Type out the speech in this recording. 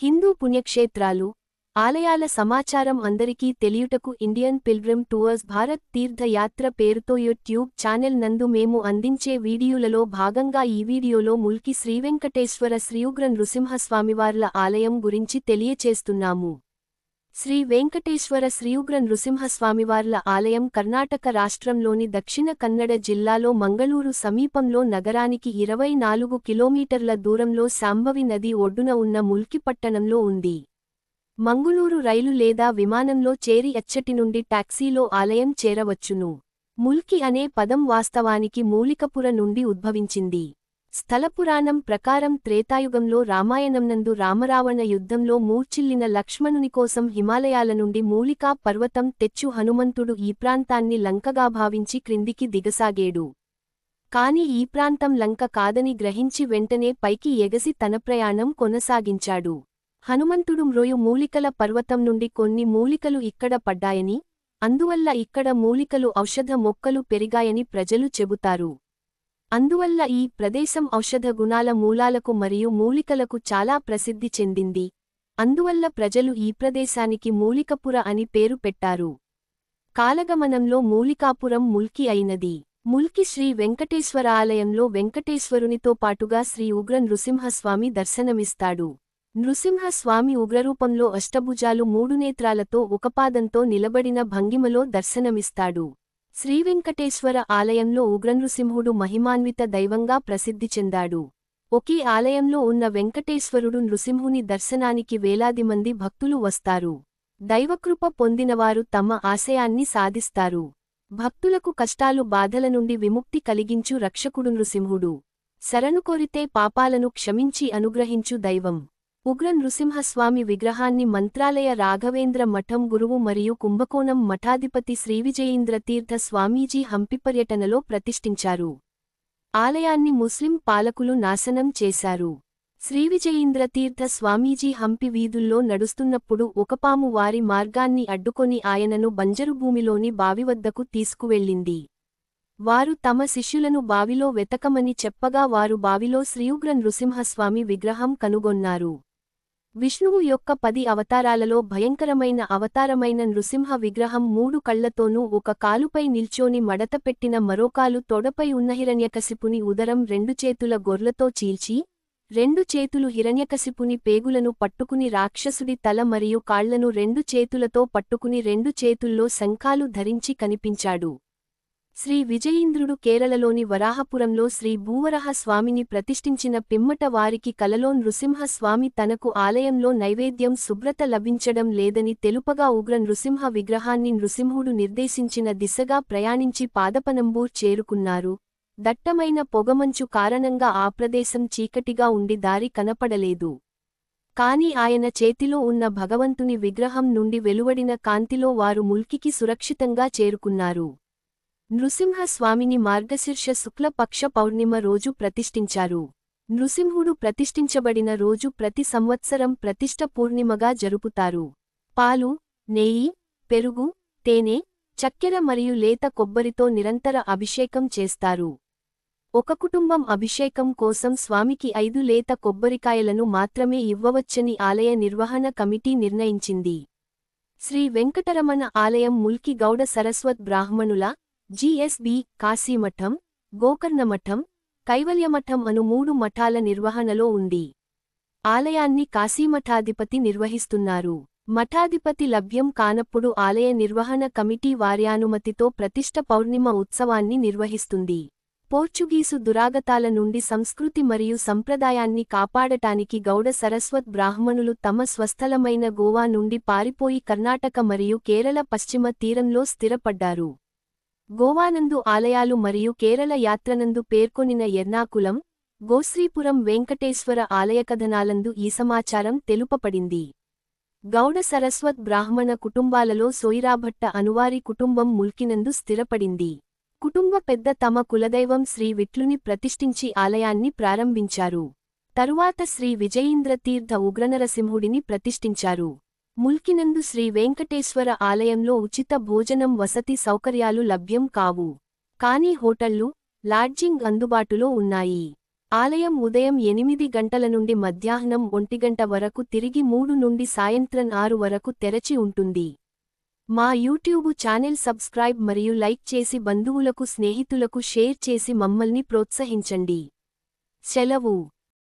హిందూ పుణ్యక్షేత్రాలు ఆలయాల సమాచారం అందరికీ తెలియుటకు Indian pilgrim tours Bharat Tirthayatra పేరుతో యూట్యూబ్ ఛానెల్ నందు మేము అందించే వీడియోలలో భాగంగా ఈ వీడియోలో ముల్కి శ్రీవెంకటేశ్వర శ్రీయుగ్ర నృసింహస్వామివార్ల ఆలయం గురించి తెలియచేస్తున్నాము. శ్రీ వెంకటేశ్వర శ్రీయుగ్ర నృసింహస్వామివార్ల ఆలయం కర్ణాటక రాష్ట్రంలోని దక్షిణ కన్నడ జిల్లాలో మంగళూరు సమీపంలో నగరానికి ఇరవై నాలుగు కిలోమీటర్ల దూరంలో శాంభవి నది ఒడ్డున ఉన్న ముల్కి పట్టణంలో ఉంది. మంగుళూరు రైలు లేదా విమానంలో చేరి అచ్చటి నుండి టాక్సీలో ఆలయం చేరవచ్చును. ముల్కి అనే పదం వాస్తవానికి మూలికపుర నుండి ఉద్భవించింది. స్థలపురాణం ప్రకారం త్రేతాయుగంలో రామాయణంనందు రామరావణ యుద్ధంలో మూర్చిల్లిన లక్ష్మణుని కోసం హిమాలయాల నుండి మూలికా పర్వతం తెచ్చు హనుమంతుడు ఈ ప్రాంతాన్ని లంకగా భావించి క్రిందికి దిగసాగేడు. కాని ఈ ప్రాంతం లంక కాదని గ్రహించి వెంటనే పైకి ఎగసి తన ప్రయాణం కొనసాగించాడు. హనుమంతుడు మ్రోయు మూలికల పర్వతం నుండి కొన్ని మూలికలు ఇక్కడ పడ్డాయని అందువల్ల ఇక్కడ మూలికలు ఔషధ మొక్కలు పెరిగాయని ప్రజలు చెబుతారు. అందువల్ల ఈ ప్రదేశం ఔషధ గుణాల మూలాలకు మరియు మూలికలకు చాలా ప్రసిద్ధి చెందింది. అందువల్ల ప్రజలు ఈ ప్రదేశానికి మూలికపుర అని పేరు పెట్టారు. కాలగమనంలో మూలికాపురం ముల్కి అయినది. ముల్కి శ్రీ వెంకటేశ్వర ఆలయంలో వెంకటేశ్వరునితో పాటుగా శ్రీ ఉగ్ర నృసింహస్వామి దర్శనమిస్తాడు. నృసింహస్వామి ఉగ్రరూపంలో అష్టభుజాలు మూడు నేత్రాలతో ఒకపాదంతో నిలబడిన భంగిమలో దర్శనమిస్తాడు. శ్రీవెంకటేశ్వర ఆలయంలో ఉగ్రనృసింహుడు మహిమాన్విత దైవంగా ప్రసిద్ధి చెందాడు. ఒకే ఆలయంలో ఉన్న వెంకటేశ్వరుడు నృసింహుని దర్శనానికి వేలాది మంది భక్తులు వస్తారు. దైవకృప పొందినవారు తమ ఆశయాన్ని సాధిస్తారు. భక్తులకు కష్టాలు బాధల నుండి విముక్తి కలిగించు రక్షకుడు నృసింహుడు. శరణు కోరితే పాపాలను క్షమించి అనుగ్రహించు దైవం. ఉగ్ర నృసింహస్వామి విగ్రహాన్ని మంత్రాలయ రాఘవేంద్ర మఠం గురువు మరియు కుంభకోణం మఠాధిపతి శ్రీవిజయేంద్ర తీర్థ స్వామీజీ హంపి పర్యటనలో ప్రతిష్ఠించారు. ఆలయాన్ని ముస్లిం పాలకులు నాశనం చేశారు. శ్రీవిజయేంద్ర తీర్థ స్వామీజీ హంపి వీధుల్లో నడుస్తున్నప్పుడు ఒకపాము వారి మార్గాన్ని అడ్డుకొని ఆయనను బంజరుభూమిలోని బావివద్దకు తీసుకువెళ్ళింది. వారు తమ శిష్యులను బావిలో వెతకమని చెప్పగా వారు బావిలో శ్రీయుగ్ర నృసింహస్వామి విగ్రహం కనుగొన్నారు. విష్ణువు యొక్క పది అవతారాలలో భయంకరమైన అవతారమైన నృసింహ విగ్రహం మూడు కళ్ళతోనూ ఒక కాలుపై నిల్చోని మడతపెట్టిన మరోకాలు తొడపై ఉన్న హిరణ్యకశిపుని ఉదరం రెండు చేతుల గొర్లతో చీల్చి రెండు చేతులు హిరణ్యకశిపుని పేగులను పట్టుకుని రాక్షసుడి తల మరియు కాళ్ళను రెండు చేతులతో పట్టుకుని రెండు చేతుల్లో శంఖాలు ధరించి కనిపించాడు. శ్రీ విజయీంద్రుడు కేరళలోని వరాహపురంలో శ్రీ భూవరహ స్వామిని ప్రతిష్ఠించిన పిమ్మట వారికి కలలో నృసింహస్వామి తనకు ఆలయంలో నైవేద్యం శుభ్రత లభించడం లేదని తెలుపగా ఉగ్ర నృసింహ విగ్రహాన్ని నృసింహుడు నిర్దేశించిన దిశగా ప్రయాణించి పాదపనంబూర్ చేరుకున్నారు. దట్టమైన పొగమంచు కారణంగా ఆ ప్రదేశం చీకటిగా ఉండి దారి కనపడలేదు. కాని ఆయన చేతిలో ఉన్న భగవంతుని విగ్రహం నుండి వెలువడిన కాంతిలో వారు ముల్కికి సురక్షితంగా చేరుకున్నారు. నృసింహస్వామిని మార్గశీర్ష శుక్లపక్ష పౌర్ణిమ రోజు ప్రతిష్ఠించారు. నృసింహుడు ప్రతిష్ఠించబడిన రోజు ప్రతి సంవత్సరం ప్రతిష్ఠ పూర్ణిమగా జరుపుతారు. పాలు నెయ్యి పెరుగు తేనె చక్కెర మరియు లేత కొబ్బరితో నిరంతర అభిషేకం చేస్తారు. ఒక కుటుంబం అభిషేకం కోసం స్వామికి ఐదు లేత కొబ్బరికాయలను మాత్రమే ఇవ్వవచ్చని ఆలయ నిర్వహణ కమిటీ నిర్ణయించింది. శ్రీ వెంకటరమణ ఆలయం ముల్కి గౌడ సరస్వత్ బ్రాహ్మణుల జిఎస్బి కాశీమఠం గోకర్ణమఠం కైవల్యమఠం అను మూడు మఠాల నిర్వహణలో ఉంది. ఆలయాన్ని కాశీమఠాధిపతి నిర్వహిస్తున్నారు. మఠాధిపతి లభ్యం కానప్పుడు ఆలయ నిర్వహణ కమిటీ వార్యానుమతితో ప్రతిష్ట పౌర్ణిమ ఉత్సవాన్ని నిర్వహిస్తుంది. పోర్చుగీసు దురాగతాల నుండి సంస్కృతి మరియు సంప్రదాయాన్ని కాపాడటానికి గౌడ సరస్వత్ బ్రాహ్మణులు తమ స్వస్థలమైన గోవా నుండి పారిపోయి కర్ణాటక మరియు కేరళ పశ్చిమ తీరంలో స్థిరపడ్డారు. గోవానందు ఆలయాలు మరియు కేరళ యాత్రనందు పేర్కొనిన ఎర్నాకులం గోశ్రీపురం వెంకటేశ్వర ఆలయకథనాలందు ఈ సమాచారం తెలుపబడింది. గౌడ సరస్వత్ బ్రాహ్మణ కుటుంబాలలో సోయిరాభట్ట అనువారి కుటుంబం ముల్కినందు స్థిరపడింది. కుటుంబ పెద్ద తమ కులదైవం శ్రీ విట్లుని ప్రతిష్ఠించి ఆలయాన్ని ప్రారంభించారు. తరువాత శ్రీ విజయీంద్రతీర్థ ఉగ్రనరసింహుడిని ప్రతిష్ఠించారు. ముల్కినందు శ్రీ వెంకటేశ్వర ఆలయంలో ఉచిత భోజనం వసతి సౌకర్యాలు లభ్యం కావు. కానీ హోటళ్ళు లాడ్జింగ్ అందుబాటులో ఉన్నాయి. ఆలయం ఉదయం ఎనిమిది గంటల నుండి మధ్యాహ్నం ఒంటిగంట వరకు తిరిగి మూడు నుండి సాయంత్రం ఆరు వరకు తెరచి ఉంటుంది. మా యూట్యూబ్ ఛానెల్ సబ్స్క్రైబ్ మరియు లైక్ చేసి బంధువులకు స్నేహితులకు షేర్ చేసి మమ్మల్ని ప్రోత్సహించండి. సెలవు.